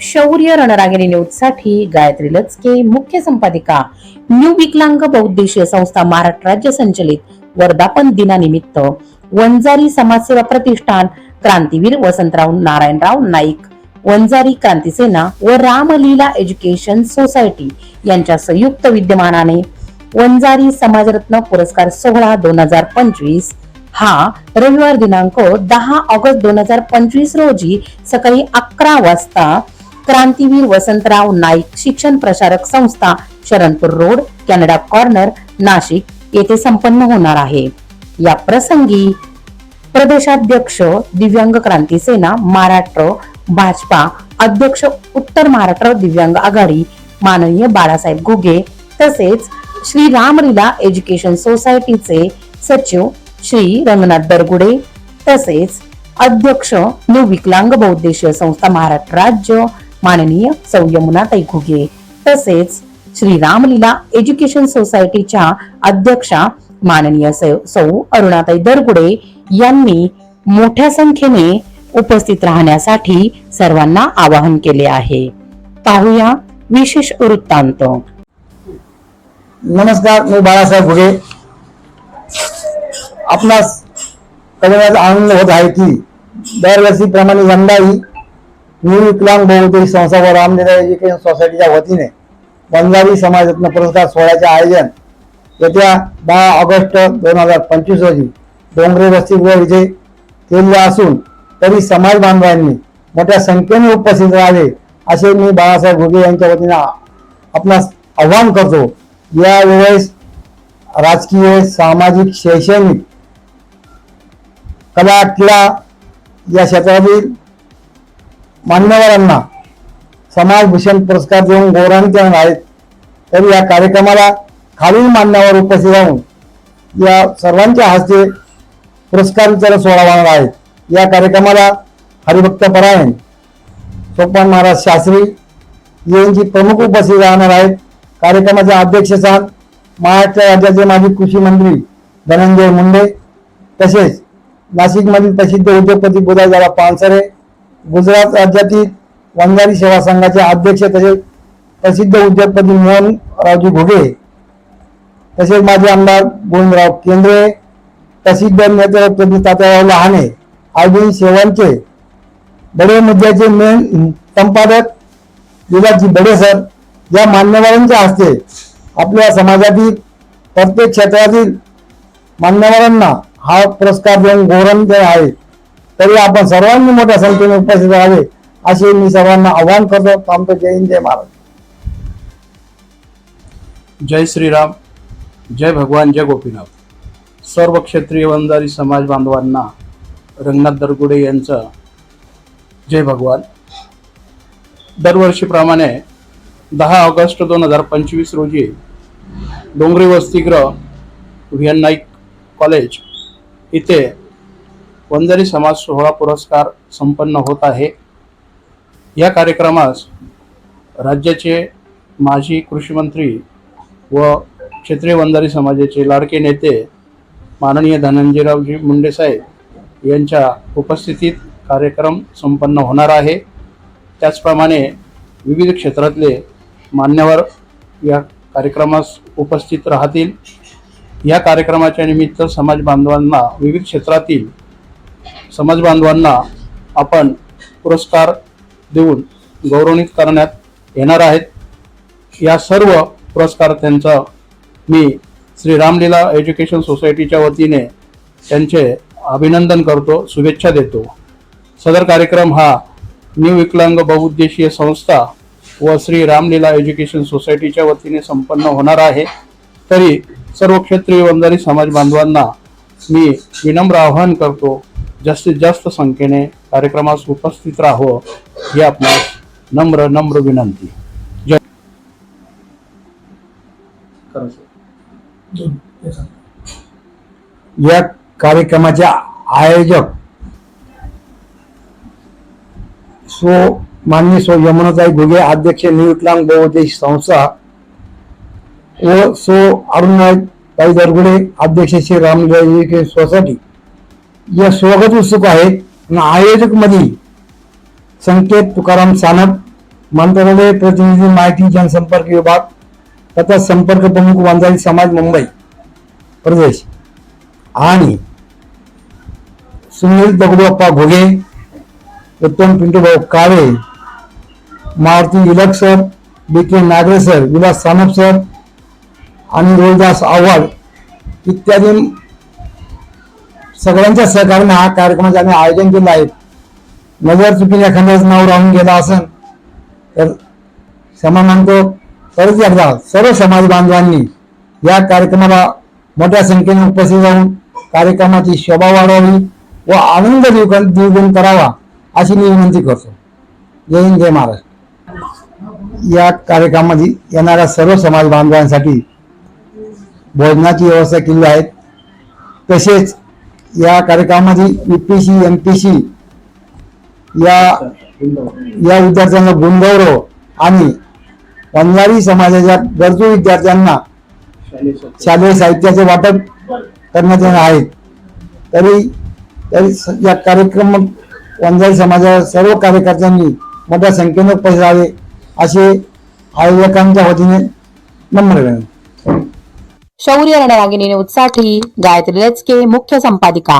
शौर्य रणरागिणी न्यूजसाठी गायत्री लचके मुख्य संपादिका न्यू विकलांग बहुद्देशीय संस्था महाराष्ट्र राज्य संचलित वर्धापन दिनानिमित्त वंजारी समाजसेवा प्रतिष्ठान क्रांतीवीर वसंतराव नारायणराव नाईक वंजारी क्रांतीसेना व रामलीला एज्युकेशन सोसायटी यांच्या संयुक्त विद्यमानाने वंजारी समाजरत्न पुरस्कार सोहळा दोन हजार पंचवीस हा रविवार दिनांक दहा ऑगस्ट दोन हजार पंचवीस रोजी सकाळी अकरा वाजता क्रांतीवीर वसंतराव नाईक शिक्षण प्रसारक संस्था Sharanpur road Canada corner Nashik येथे संपन्न होणार आहे. या प्रसंगी प्रदेशाध्यक्ष दिव्यांग क्रांती सेना महाराष्ट्र भाजपा अध्यक्ष उत्तर महाराष्ट्र दिव्यांग आघाडी माननीय बाळासाहेब घुगे तसेच श्री रामलीला एज्युकेशन सोसायटीचे सचिव श्री रंगनाथ दरगुडे तसेच अध्यक्ष न्यू विकलांग बहुद्देशीय संस्था महाराष्ट्र राज्य माननीय सौ यमुनाताई घुगे तसेच श्री रामलीला एज्युकेशन सोसायटीच्या अध्यक्षा माननीय सौ- अरुणाताई दरगुडे यांनी मोठ्या संख्येने उपस्थित राहण्यासाठी सर्वांना आवाहन केले आहे. पाहूया विशेष वृत्तांत. नमस्कार मी बाळासाहेब घुगे आपणास कळण्याचा आनंद होत आहे की दरवर्षीप्रमाणे यंदाही मी विकलांग बहुतेक संस्था व रामलीला एज्युकेशन सोसायटीच्या वतीने बंजारी समाजरत्न पुरस्कार सोहळ्याचे आयोजन येत्या दहा ऑगस्ट दोन हजार पंचवीस रोजी डोंगरे वस्तीगृह विजय केले असून तरी समाज बांधवांनी मोठ्या संख्येने उपस्थित राहावे असे मी बाळासाहेब घुगे यांच्या वतीने आपणास आव्हान करतो. यावेळेस राजकीय सामाजिक शैक्षणिक कला क्रीडा या क्षेत्रातील मान्यवरांना समाजभूषण पुरस्कार देऊन गौरवान्वित करणार आहेत. तर या कार्यक्रमाला खालील मान्यवर उपस्थित राहून या सर्वांच्या हस्ते पुरस्कार विचार सोहळा होणार आहेत या कार्यक्रमाला हरिभक्त परायण सोपान महाराज शास्त्री यांची प्रमुख उपस्थित राहणार आहेत. कार्यक्रमाचे अध्यक्षस्थान महाराष्ट्र राज्याचे माजी कृषी मंत्री धनंजय मुंडे तसेच नाशिकमधील प्रसिद्ध उद्योगपती बुधादादा पानसरे गुजरात राज्यातील वंजारी सेवा संघाचे अध्यक्ष तसेच प्रसिद्ध उद्योगपती मोहन रावजी घुगे तसेच माजी आमदार गोविंदराव केंद्रे प्रसिद्ध नेते तात्याराव लहाने आदी सेवांचे बडे मुद्द्याचे मेन संपादक युगाजी बडे सर या मान्यवरांच्या हस्ते आपल्या समाजातील प्रत्येक क्षेत्रातील मान्यवरांना हा पुरस्कार देऊन गौरव आहे. तरी आपण सर्वांनी मोठ्या संख्येने उपस्थित राहावे असे मी सर्वांना आवाहन करतो. थांबतो. जय हिंद जय महाराज जय श्रीराम. जय भगवान जय गोपीनाथ. सर्व क्षेत्रीय वंजारी समाज बांधवांना रंगनाथ दरगुडे यांचं जय भगवान. दरवर्षीप्रमाणे दहा ऑगस्ट दोन हजार पंचवीस रोजी डोंगरी वसतिगृह व्हीएन नाईक कॉलेज इथे वंजारी समाज सोहळा पुरस्कार संपन्न होत आहे. या कार्यक्रमास राज्याचे माजी कृषीमंत्री व क्षेत्रीय वंजारी समाजाचे लाडके नेते माननीय धनंजयरावजी मुंडे साहेब यांच्या उपस्थितीत कार्यक्रम संपन्न होणार आहे. त्याचप्रमाणे विविध क्षेत्रातले मान्यवर या कार्यक्रमास उपस्थित राहतील. या कार्यक्रमाच्या निमित्त समाज बांधवांना विविध क्षेत्रातील समाज बांधवांना आपण पुरस्कार देऊन गौरवणित करण्यात येणार आहेत. या सर्व पुरस्कारार्थ्यांचं मी श्री रामलीला एज्युकेशन सोसायटीच्या वतीने त्यांचे अभिनंदन करतो शुभेच्छा देतो. सदर कार्यक्रम हा न्यू विकलांग बहुउद्देशीय संस्था व श्री रामलीला एज्युकेशन सोसायटीच्या वतीने संपन्न होणार आहे. तरी सर्व क्षेत्रीय वंजारी समाज बांधवांना मी विनम्र आवाहन करतो जास्तीत जास्त संख्येने कार्यक्रमास उपस्थित राहावं ही आपणास नम्र नम्र विनंती. जय या कार्यक्रमाचे आयोजक सो माननीय सो यमुनाताई घुगे अध्यक्ष निविकलांग बहुउद्देश संस्था व सो अरुणाताई दरगुडे अध्यक्ष श्री रामजी सोसायटी या स्वागत उत्सुक आहेत आणि आयोजकमध्ये संकेत तुकाराम सानप मंत्रालय प्रतिनिधी माहिती जनसंपर्क विभाग तथा संपर्क प्रमुख वांजारी समाज मुंबई प्रदेश. आणि Sunil Dagaduppa Ghoge Uttam Pintubhau Kale Maruti Ilak sir B K Nagare sir Vilas Sanap sir आणि रोहिदास आव्हाड इत्यादी सगळ्यांच्या सहकार्याने हा कार्यक्रमाचे आम्ही आयोजन केलं आहे. नजर चुकीने एखाद्याच नाव राहून गेला असेल तर क्षमा मानतो. परत एकदा सर्व समाज बांधवांनी या कार्यक्रमाला मोठ्या संख्येने उपस्थित राहून कार्यक्रमाची शोभा वाढवावी व आनंद द्विगुण द्विगुण करावा अशी मी विनंती करतो. जय हिंद जय महाराष्ट्र. या कार्यक्रमामध्ये येणाऱ्या सर्व समाज बांधवांसाठी भोजनाची व्यवस्था केली आहे. तसेच या कार्यक्रमामध्ये युपीसी एम पी सी या या विद्यार्थ्यांना गुणगौरव आणि वंजारी समाजाच्या गरजू विद्यार्थ्यांना शालेय साहित्याचे वाटप करण्यात येणार आहेत तरी तरी या कार्यक्रम वंजारी समाजाच्या सर्व कार्यकर्त्यांनी मोठ्या संख्येने पैसे असे आयोजकांच्या वतीने नम्र शौर्य रणरागिणी उत्साठी गायत्री लचके मुख्य संपादिका.